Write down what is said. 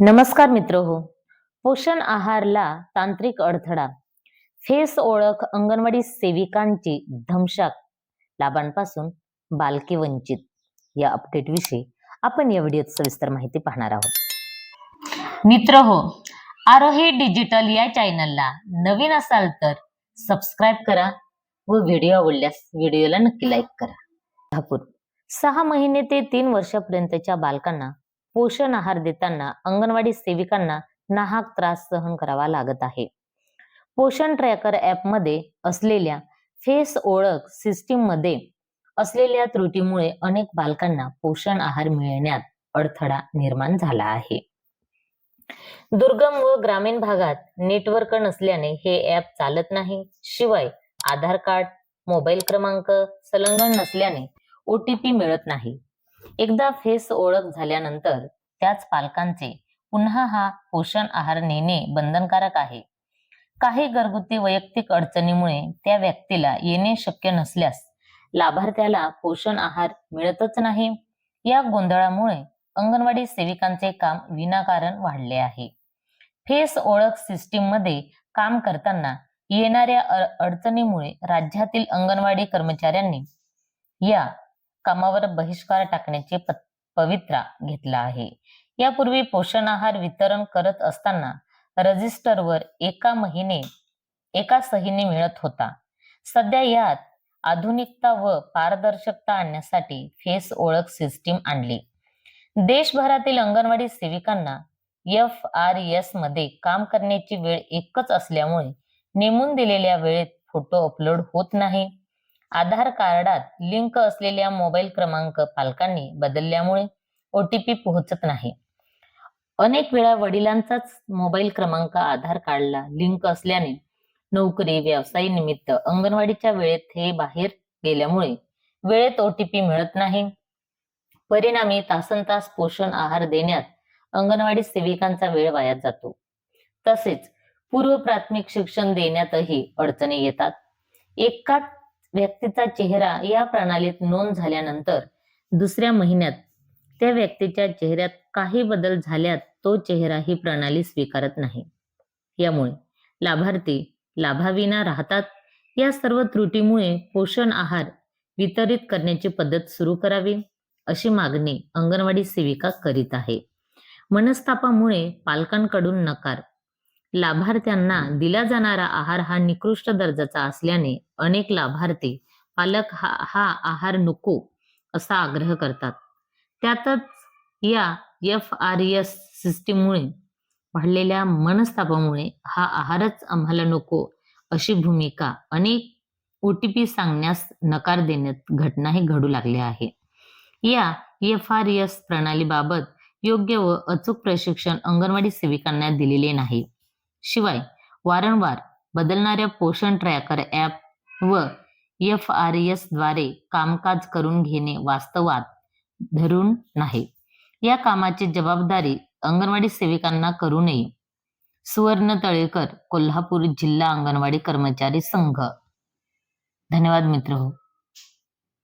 नमस्कार मित्र हो. पोषण आहारला तांत्रिक अडथळा. फेस ओळख अंगणवाडी सेविकांची धमशाक. लाभांपासून बालके वंचित. या अपडेट विषयी आपण या व्हिडिओत सविस्तर माहिती पाहणार आहोत. मित्र हो आरोहे डिजिटल या चॅनलला नवीन असाल तर सबस्क्राईब करा व व्हिडिओ आवडल्यास व्हिडिओला नक्की लाईक करा. कोल्हापूर सहा महिने ते तीन वर्षापर्यंतच्या बालकांना पोषण आहार देताना अंगणवाडी सेविकांना नाहक त्रास सहन करावा लागत आहे. पोषण ट्रॅकर ऍपमध्ये असलेल्या फेस ओळख सिस्टीममध्ये असलेल्या त्रुटीमुळे अनेक बालकांना पोषण आहार मिळण्यात अडथळा निर्माण झाला आहे. दुर्गम व ग्रामीण भागात नेटवर्क नसल्याने हे ऍप चालत नाही. शिवाय आधार कार्ड मोबाईल क्रमांक संलग्न नसल्याने ओटीपी मिळत नाही. एकदा फेस ओळख झाल्यानंतर त्याच पालकांचे पुन्हा हा पोषण आहार नेणे बंधनकारक आहे. काही घरगुती वैयक्तिक अडचणीमुळे त्या व्यक्तीला येणे शक्य नसल्यास लाभार्थ्याला पोषण आहार मिळतच नाही. या गोंधळामुळे अंगणवाडी सेविकांचे काम विनाकारण वाढले आहे. फेस ओळख सिस्टीममध्ये काम करताना येणाऱ्या अडचणीमुळे राज्यातील अंगणवाडी कर्मचाऱ्यांनी या कामावर बहिष्कार टाकण्याचे पवित्रा घेतला आहे. यापूर्वी पोषण आहार वितरण करत असताना रजिस्टरवर एका महिने एका सहीने मिळत होता. सध्या यात आधुनिकता व पारदर्शकता आणण्यासाठी फेस ओळख सिस्टीम आणली. देशभरातील अंगणवाडी सेविकांना एफ आर एसमध्ये काम करण्याची वेळ एकच असल्यामुळे नेमून दिलेल्या वेळेत फोटो अपलोड होत नाही. आधार कार्डात लिंक असलेल्या मोबाईल क्रमांक पालकांनी बदलल्यामुळे ओटीपी पोहोचत नाही. अनेक वेळा वडिलांचाच मोबाईल क्रमांक आधार कार्डला लिंक असल्याने नोकरी व्यवसाय निमित्त अंगणवाडीच्या वेळेत हे बाहेर गेल्यामुळे वेळेत ओटीपी मिळत नाही. परिणामी तासन तास पोषण आहार देण्यात अंगणवाडी सेविकांचा वेळ वाया जातो. तसेच पूर्व प्राथमिक शिक्षण देण्यातही अडचणी येतात. एकाच व्यक्तीचा चेहरा या प्रणालीत नोंद झाल्यानंतर दुसऱ्या महिन्यात त्या व्यक्तीच्या चेहऱ्यात काही बदल झाल्यात तो चेहरा ही प्रणाली स्वीकारत नाही. यामुळे लाभार्थी लाभाविना राहतात. या सर्व त्रुटीमुळे पोषण आहार वितरित करण्याची पद्धत सुरू करावी अशी मागणी अंगणवाडी सेविका करीत आहे. मनस्तापामुळे पालकांकडून नकार लाभार्थ्यांना दिला जाणारा आहार हा निकृष्ट दर्जाचा असल्याने अनेक लाभार्थी पालक हा हा आहार नको असा आग्रह करतात. त्यातच या एफ आर एस सिस्टीममुळे वाढलेल्या मनस्तापामुळे हा आहारच आम्हाला नको अशी भूमिका अनेक ओटीपी सांगण्यास नकार देण्यात घटनाही घडू लागल्या आहे. या एफ आर एस प्रणालीबाबत योग्य व अचूक प्रशिक्षण अंगणवाडी सेविकांना दिलेले नाही. शिवाय वारंवार बदलणाऱ्या पोषण ट्रॅकर ॲप व एफ आर एसद्वारे कामकाज करून घेणे वास्तवात धरून नाही. या कामाची जबाबदारी अंगणवाडी सेविकांना करू नये. सुवर्ण तळेकर कोल्हापूर जिल्हा अंगणवाडी कर्मचारी संघ. धन्यवाद मित्र हो.